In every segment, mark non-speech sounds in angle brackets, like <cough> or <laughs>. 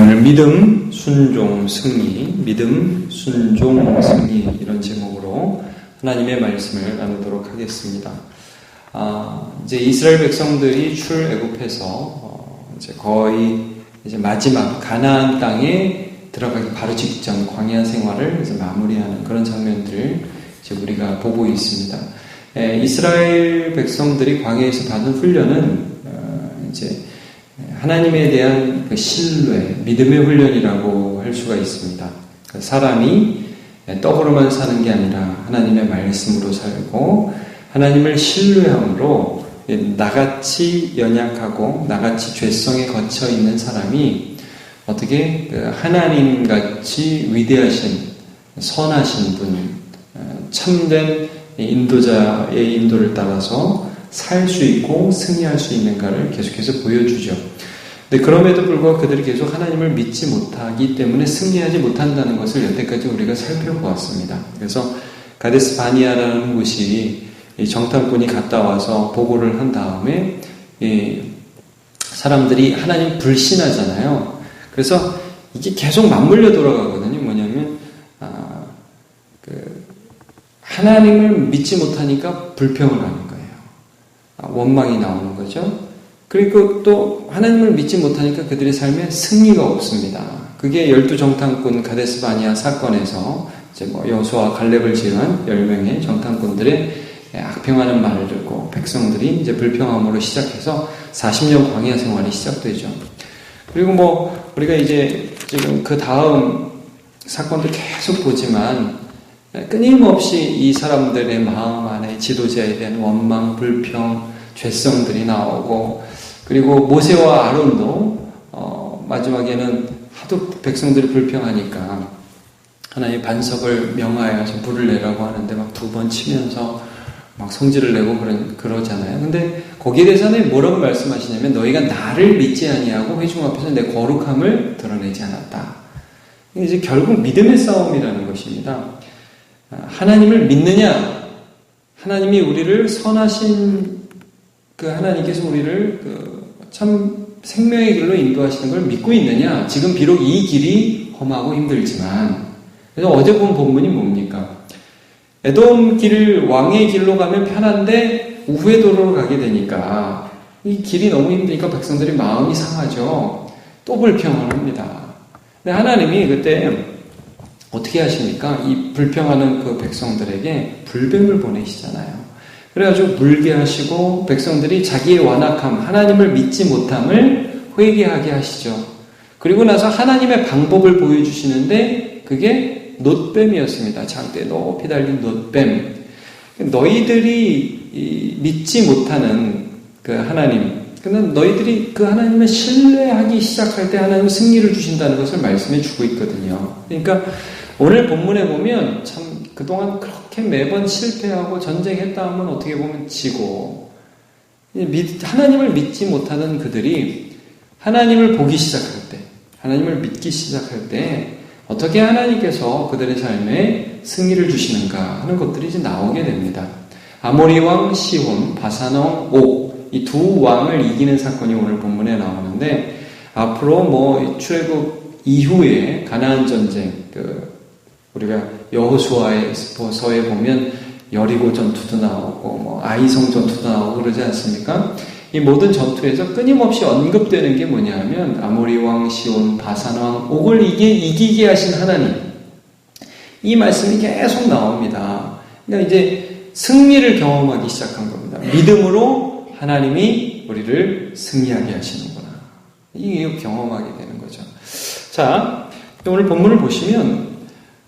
오늘 믿음, 순종, 승리, 믿음, 순종, 승리 이런 제목으로 하나님의 말씀을 나누도록 하겠습니다. 아, 이제 이스라엘 백성들이 출애굽해서 어, 이제 거의 이제 마지막 가나안 땅에 들어가기 바로 직전 광야 생활을 이제 마무리하는 그런 장면들을 이제 우리가 보고 있습니다. 에, 이스라엘 백성들이 광야에서 받은 훈련은 어, 이제 하나님에 대한 그 신뢰, 믿음의 훈련이라고 할 수가 있습니다. 그 사람이 떡으로만 사는 게 아니라 하나님의 말씀으로 살고 하나님을 신뢰함으로 나같이 연약하고 나같이 죄성에 거쳐 있는 사람이 어떻게 그 하나님 같이 위대하신 선하신 분, 참된 인도자의 인도를 따라서 살 수 있고 승리할 수 있는가를 계속해서 보여주죠. 근데 그럼에도 불구하고 그들이 계속 하나님을 믿지 못하기 때문에 승리하지 못한다는 것을 여태까지 우리가 살펴보았습니다. 그래서 가데스 바니아라는 곳이 정탐꾼이 갔다 와서 보고를 한 다음에 사람들이 하나님 불신하잖아요. 그래서 이게 계속 맞물려 돌아가거든요. 뭐냐면 아, 그 하나님을 믿지 못하니까 불평을 하는 원망이 나오는 거죠. 그리고 또 하나님을 믿지 못하니까 그들의 삶에 승리가 없습니다. 그게 열두 정탐꾼 가데스 바니아 사건에서 이제 뭐 여수와 갈렙을 지은 10명의 정탐꾼들의 악평하는 말을 듣고 백성들이 이제 불평함으로 시작해서 40년 광야 생활이 시작되죠. 그리고 뭐 우리가 이제 지금 그 다음 사건도 계속 보지만 끊임없이 이 사람들의 마음 안에 지도자에 대한 원망, 불평, 죄성들이 나오고 그리고 모세와 아론도 어, 마지막에는 하도 백성들이 불평하니까 하나님 반석을 명하여서 불을 내라고 하는데 막 두 번 치면서 막 성질을 내고 그런 그러잖아요. 근데 거기에 대해서는 뭐라고 말씀하시냐면 너희가 나를 믿지 아니하고 회중 앞에서 내 거룩함을 드러내지 않았다. 이제 결국 믿음의 싸움이라는 것입니다. 하나님을 믿느냐? 하나님이 우리를 선하신 그 하나님께서 우리를 그 참 생명의 길로 인도하시는 걸 믿고 있느냐? 지금 비록 이 길이 험하고 힘들지만 그래서 어제 본 본문이 뭡니까? 에돔 길을 왕의 길로 가면 편한데 우회 도로로 가게 되니까 이 길이 너무 힘드니까 백성들이 마음이 상하죠. 또 불평을 합니다. 근데 하나님이 그때 어떻게 하십니까? 이 불평하는 그 백성들에게 불뱀을 보내시잖아요. 그래가지고 물게 하시고 백성들이 자기의 완악함, 하나님을 믿지 못함을 회개하게 하시죠. 그리고 나서 하나님의 방법을 보여주시는데 그게 놋뱀이었습니다. 장대 높이 달린 놋뱀. 너희들이 믿지 못하는 그 하나님, 그는 너희들이 그 하나님을 신뢰하기 시작할 때 하나님 승리를 주신다는 것을 말씀해 주고 있거든요. 그러니까 오늘 본문에 보면 참 그동안 그렇게 매번 실패하고 전쟁했다 하면 어떻게 보면 지고 하나님을 믿지 못하는 그들이 하나님을 보기 시작할 때, 하나님을 믿기 시작할 때 어떻게 하나님께서 그들의 삶에 승리를 주시는가 하는 것들이 이제 나오게 됩니다. 아모리 왕 시혼, 바사왕 옥 이 두 왕을 이기는 사건이 오늘 본문에 나오는데 앞으로 뭐 출애굽 이후에 가나안 전쟁 그 우리가 여호수아의 서에 보면 여리고 전투도 나오고 뭐 아이성 전투도 나오고 그러지 않습니까? 이 모든 전투에서 끊임없이 언급되는 게 뭐냐면 아모리 왕 시온 바산 왕 옥을 이게 이기게 하신 하나님 이 말씀이 계속 나옵니다. 그러니까 이제 승리를 경험하기 시작한 겁니다. 믿음으로 하나님이 우리를 승리하게 하시는구나. 이게 경험하게 되는 거죠. 자, 오늘 본문을 보시면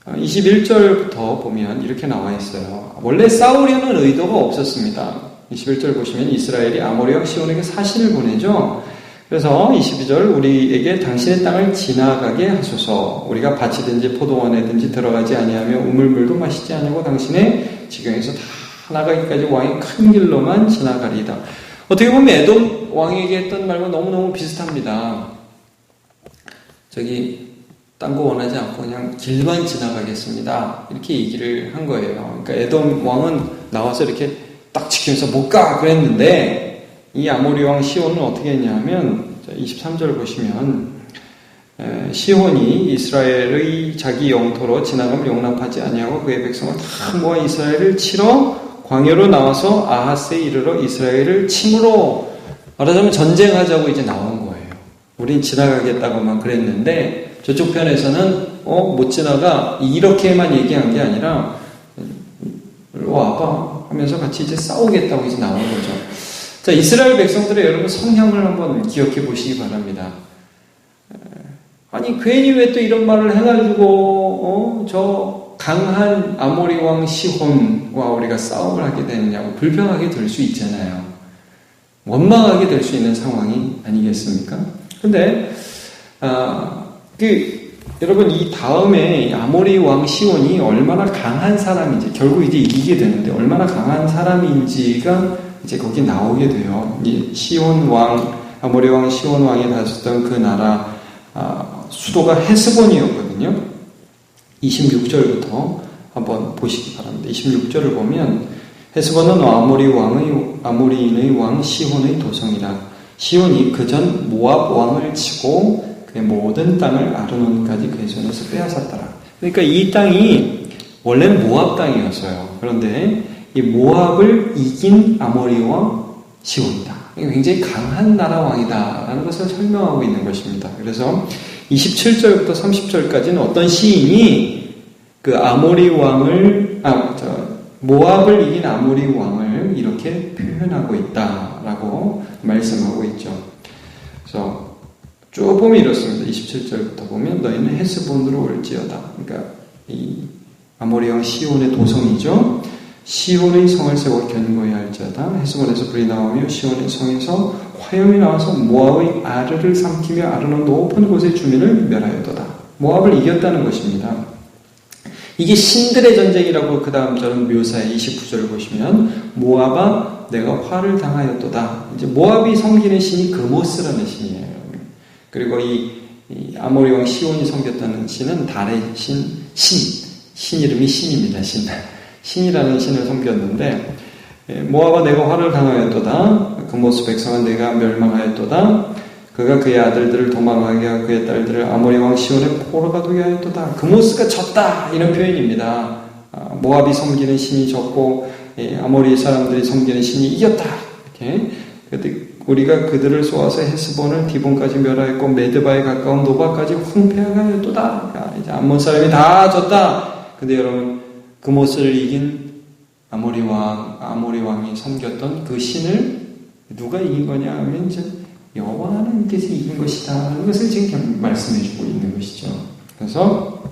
21절부터 보면 이렇게 나와 있어요. 원래 싸우려는 의도가 없었습니다. 21절 보시면 이스라엘이 아모리왕 시온에게 사신을 보내죠. 그래서 22절 우리에게 당신의 땅을 지나가게 하소서 우리가 밭이든지 포도원에든지 들어가지 아니하며 우물물도 마시지 않고 당신의 지경에서 다 나가기까지 왕의 큰 길로만 지나가리이다. 어떻게 보면 에돔 왕에게 했던 말과 너무너무 비슷합니다. 저기 딴 거 원하지 않고 그냥 길만 지나가겠습니다. 이렇게 얘기를 한 거예요. 그러니까 에돔 왕은 나와서 이렇게 딱 지키면서 못 가! 그랬는데 이 아모리 왕 시온은 어떻게 했냐면 23절 보시면 시혼이 이스라엘의 자기 영토로 지나가면 용납하지 아니하고 그의 백성을 다 모아 이스라엘을 치러 광야로 나와서 아하스에 이르러 이스라엘을 침으로 말하자면 전쟁하자고 이제 나온 거예요. 우린 지나가겠다고만 그랬는데 저쪽 편에서는 어 못 지나가 이렇게만 얘기한 게 아니라 와봐 하면서 같이 이제 싸우겠다고 이제 나온 거죠. 자 이스라엘 백성들의 여러분 성향을 한번 기억해 보시기 바랍니다. 아니 괜히 왜 또 이런 말을 해가지고 어, 저 강한 아모리 왕 시혼과 우리가 싸움을 하게 되느냐고 불평하게 될 수 있잖아요. 원망하게 될 수 있는 상황이 아니겠습니까? 근데 아, 그 여러분 이 다음에 아모리 왕 시온이 얼마나 강한 사람인지 결국 이제 이기게 되는데 얼마나 강한 사람인지가 이제 거기 나오게 돼요. 이 시온 왕 아모리 왕 시온 왕이 다스렸던 그 나라 아, 수도가 헤스본이었거든요. 26절부터 한번 보시기 바랍니다. 26절을 보면 헤스본은 아모리 왕의 아모리인의 왕 시혼의 도성이라 시온이 그전 모압 왕을 치고 그의 모든 땅을 아르논까지 그의 손에서 빼앗았더라. 그러니까 이 땅이 원래는 모압 땅이었어요. 그런데 이 모압을 이긴 아모리 왕 시온이다. 굉장히 강한 나라 왕이다라는 것을 설명하고 있는 것입니다. 그래서 27절부터 30절까지는 어떤 시인이 그 아모리 왕을 아, 저, 모압을 이긴 아모리 왕을 이렇게 표현하고 있다라고 말씀하고 있죠. 그래서 쭉 보면 이렇습니다. 27절부터 보면 너희는 헤스본으로 올지어다. 그러니까 이 아모리 왕 시온의 도성이죠. 시온의 성을 세워 견고히 할지어다. 헤스본에서 불이 나오며 시온의 성에서 화염이 나와서 모압의 아르를 삼키며 아르는 높은 곳의 주민을 멸하였도다. 모압을 이겼다는 것입니다. 이게 신들의 전쟁이라고 그 다음 절은 묘사의 29절을 보시면 모압아 내가 화를 당하였도다. 이제 모압이 섬기는 신이 그모스라는 신이에요. 그리고 이, 이 아모리 왕 시온이 섬겼다는 신은 달의 신, 신. 신 이름이 신입니다. 신. <laughs> 신이라는 신을 섬겼는데 예, 모압아 내가 화를 당하였도다. 그 모습 백성은 내가 멸망하였도다. 그가 그의 아들들을 도망하게 하고 그의 딸들을 아모리 왕 시온의 포로가 되게 하였도다. 그 모습가 졌다 이런 표현입니다. 아, 모압이 섬기는 신이 졌고 예, 아모리 사람들이 섬기는 신이 이겼다. 이렇게 우리가 그들을 쏘아서 헤스본을 디본까지 멸하였고 메드바에 가까운 노바까지 황폐하였도다. 이제 암몬 사람이 다 졌다. 근데 여러분 그 모습을 이긴 아모리 왕, 아모리 왕이 섬겼던 그 신을 누가 이긴 거냐 하면 이제 여호와 하나님께서 이긴 것이다 하는 것을 지금 말씀해 주고 있는 것이죠. 그래서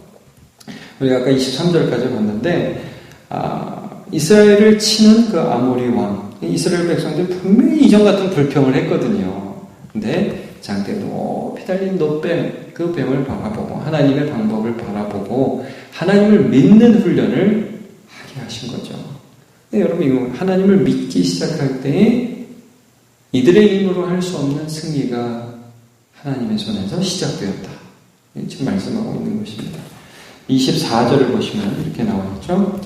우리가 아까 23절까지 봤는데 아, 이스라엘을 치는 그 아모리 왕 이스라엘 백성들 분명히 이전 같은 불평을 했거든요. 근데 장대 높이 달린 노뱀 그 뱀을 바라보고 하나님의 방법을 바라보고 하나님을 믿는 훈련을 하게 하신 거죠. 네, 여러분 하나님을 믿기 시작할 때 이들의 힘으로 할 수 없는 승리가 하나님의 손에서 시작되었다. 지금 말씀하고 있는 것입니다. 24절을 보시면 이렇게 나와 있죠.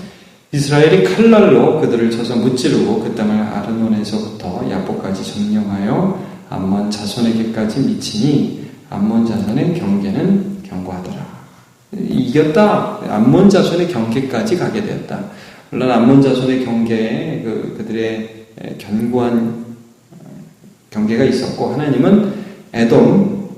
이스라엘이 칼날로 그들을 쳐서 무찌르고 그 땅을 아르논에서부터 야보까지 점령하여 암몬 자손에게까지 미치니 암몬 자손의 경계는 견고하더라. 이겼다. 암몬 자손의 경계까지 가게 되었다. 물론 암몬 자손의 경계에 그, 그들의 견고한 경계가 있었고 하나님은 에돔,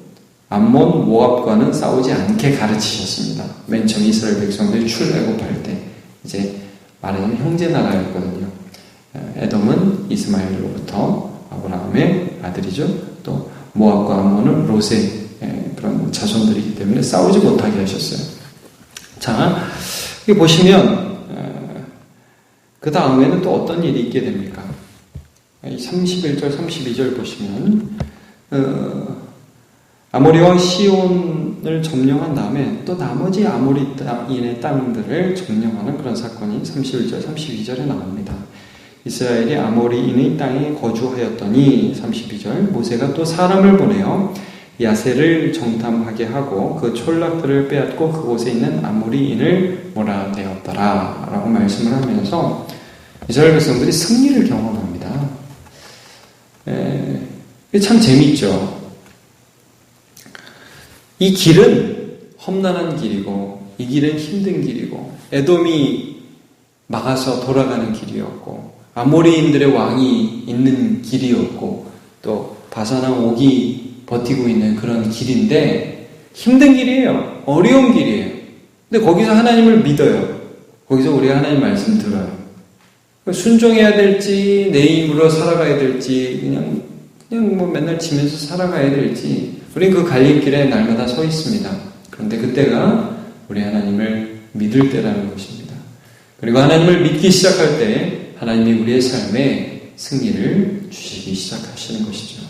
암몬, 모압과는 싸우지 않게 가르치셨습니다. 맨 처음 이스라엘 백성들이 출애굽할 때 이제 말하자면 형제 나라였거든요. 에돔은 이스마엘로부터 아브라함의 아들이죠. 또 모압과 암몬은 롯의 그런 자손들이기 때문에 싸우지 못하게 하셨어요. 자, 여기 보시면 그 다음에는 또 어떤 일이 있게 됩니까? 31절, 32절 보시면 어, 아모리 왕 시온 을 점령한 다음에 또 나머지 아모리인의 땅들을 점령하는 그런 사건이 31절, 32절에 나옵니다. 이스라엘이 아모리인의 땅에 거주하였더니 32절 모세가 또 사람을 보내어 야세를 정탐하게 하고 그 촌락들을 빼앗고 그곳에 있는 아모리인을 몰아내었더라 라고 말씀을 하면서 이스라엘 백성들이 승리를 경험합니다. 에, 참 재밌죠. 이 길은 험난한 길이고 이 길은 힘든 길이고 에돔이 막아서 돌아가는 길이었고 아모리인들의 왕이 있는 길이었고 또 바사랑 옥이 버티고 있는 그런 길인데 힘든 길이에요. 어려운 길이에요. 근데 거기서 하나님을 믿어요. 거기서 우리가 하나님 말씀 들어요. 순종해야 될지 내 힘으로 살아가야 될지 그냥 그냥 뭐 맨날 지면서 살아가야 될지 우린 그 갈림길에 날마다 서 있습니다. 그런데 그때가 우리 하나님을 믿을 때라는 것입니다. 그리고 하나님을 믿기 시작할 때 하나님이 우리의 삶에 승리를 주시기 시작하시는 것이죠.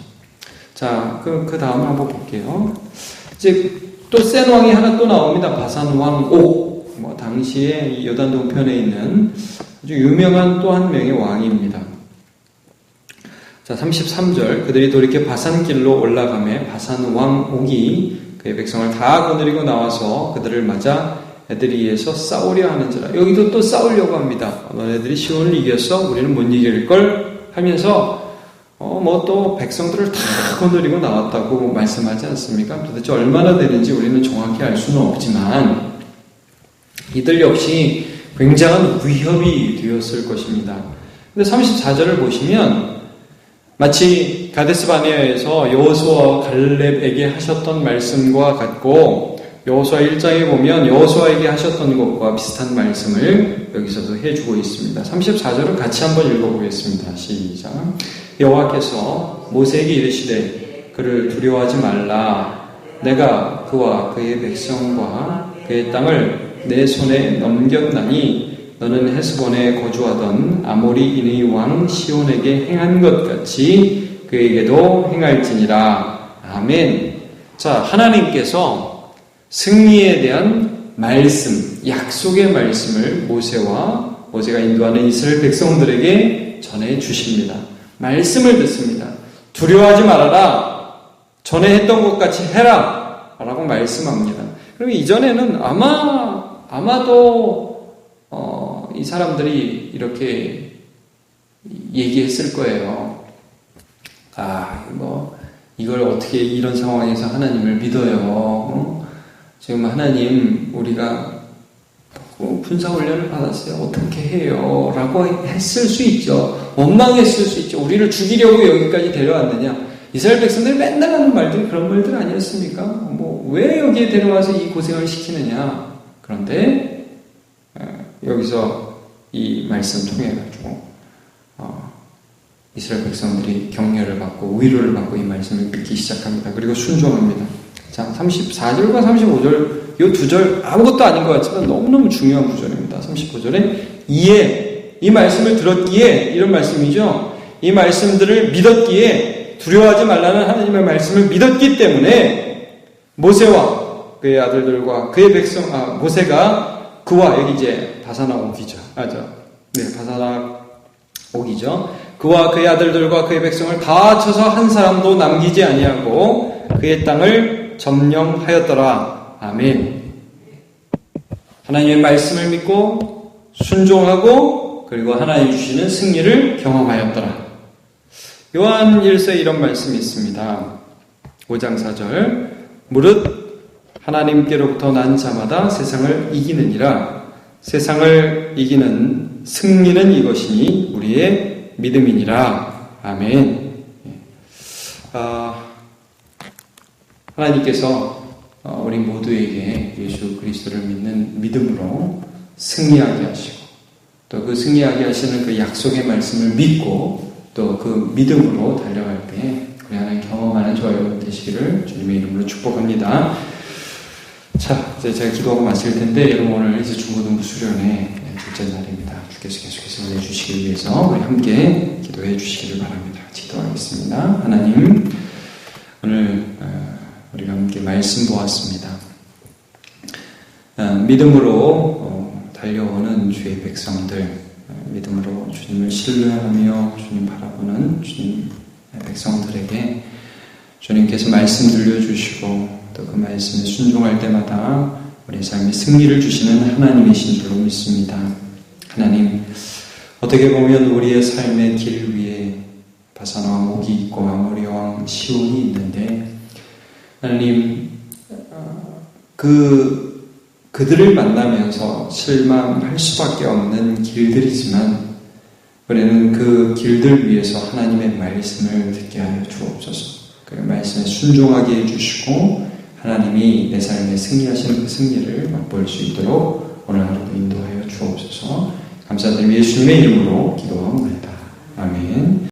자, 그, 그 다음 한번 볼게요. 이제 또 센 왕이 하나 또 나옵니다. 바산 왕 옥. 뭐, 당시에 여단 동편에 있는 아주 유명한 또 한 명의 왕입니다. 자, 33절. 그들이 돌이켜 바산길로 올라가매 바산 왕 옥이 그의 백성을 다 거느리고 나와서 그들을 맞아 애들이에서 싸우려 하는지라. 여기도 또 싸우려고 합니다. 너네들이 시온을 이겼어? 우리는 못 이길 걸 하면서 어, 뭐 또 백성들을 다 거느리고 나왔다고 말씀하지 않습니까? 도대체 얼마나 되는지 우리는 정확히 알 수는 없지만 이들 역시 굉장한 위협이 되었을 것입니다. 근데 34절을 보시면 마치 가데스 바네아에서 여호수아 갈렙에게 하셨던 말씀과 같고 여호수아 1장에 보면 여호수아에게 하셨던 것과 비슷한 말씀을 여기서도 해주고 있습니다. 34절을 같이 한번 읽어보겠습니다. 시작. 여호와께서 모세에게 이르시되 그를 두려워하지 말라. 내가 그와 그의 백성과 그의 땅을 내 손에 넘겼나니 너는 헤스본에 거주하던 아모리인의 왕 시온에게 행한 것 같이 그에게도 행할지니라. 아멘. 자, 하나님께서 승리에 대한 말씀, 약속의 말씀을 모세와 모세가 인도하는 이스라엘 백성들에게 전해 주십니다. 말씀을 듣습니다. 두려워하지 말아라. 전에 했던 것 같이 해라. 라고 말씀합니다. 그럼 이전에는 아마, 아마도, 어, 이 사람들이 이렇게 얘기했을 거예요. 아, 뭐, 이걸 어떻게 이런 상황에서 하나님을 믿어요. 어? 지금 하나님, 우리가 군사훈련을 받았어요. 어떻게 해요? 라고 했을 수 있죠. 원망했을 수 있죠. 우리를 죽이려고 여기까지 데려왔느냐? 이스라엘 백성들이 맨날 하는 말들이 그런 말들 아니었습니까? 뭐, 왜 여기에 데려와서 이 고생을 시키느냐? 그런데, 어, 여기서 이 말씀 통해 가지고, 어, 이스라엘 백성들이 격려를 받고, 위로를 받고 이 말씀을 듣기 시작합니다. 그리고 순종합니다. 자, 34절과 35절, 이 두 절 아무것도 아닌 것 같지만 너무너무 중요한 구절입니다. 35절에 이에 이 말씀을 들었기에 이런 말씀이죠. 이 말씀들을 믿었기에 두려워하지 말라는 하나님의 말씀을 믿었기 때문에 모세와 그의 아들들과 그의 백성 아 모세가 그와 여기 이제 바사나 옥이죠. 아죠. 네, 바사나 옥이죠. 그와 그의 아들들과 그의 백성을 다 쳐서 한 사람도 남기지 아니하고 그의 땅을 점령하였더라. 아멘. 하나님의 말씀을 믿고 순종하고 그리고 하나님 주시는 승리를 경험하였더라. 요한 1세 이런 말씀이 있습니다. 5장 4절 무릇 하나님께로부터 난 자마다 세상을 이기느니라 세상을 이기는 승리는 이것이니 우리의 믿음이니라. 아멘. 아, 하나님께서 어, 우리 모두에게 예수 그리스도를 믿는 믿음으로 승리하게 하시고 또 그 승리하게 하시는 그 약속의 말씀을 믿고 또 그 믿음으로 달려갈 때 우리 하나님 경험하는 저와 여러분 되시기를 주님의 이름으로 축복합니다. 자, 이제 제가 기도하고 마칠 텐데 여러분 오늘 이제 중고등부 수련회 둘째 날입니다. 주께서 계속해서 은혜 주시기 위해서 우리 함께 기도해 주시기를 바랍니다. 기도하겠습니다. 하나님 오늘 어, 우리가 함께 말씀 보았습니다. 어, 믿음으로 달려오는 주의 백성들, 어, 믿음으로 주님을 신뢰하며 주님 바라보는 주님 백성들에게 주님께서 말씀 들려주시고 또 그 말씀에 순종할 때마다 우리 삶에 승리를 주시는 하나님이신 줄로 믿습니다. 하나님, 어떻게 보면 우리의 삶의 길 위에 바사나와 목이 있고 아모리왕 시온이 있는데 하나님 그, 그들을 만나면서 실망할 수밖에 없는 길들이지만, 우리는 그 길들 위에서 하나님의 말씀을 듣게 하여 주옵소서. 그 말씀에 순종하게 해주시고, 하나님이 내 삶에 승리하시는 그 승리를 맛볼 수 있도록 오늘 하루도 인도하여 주옵소서. 감사드리며 예수님의 이름으로 기도합니다. 아멘.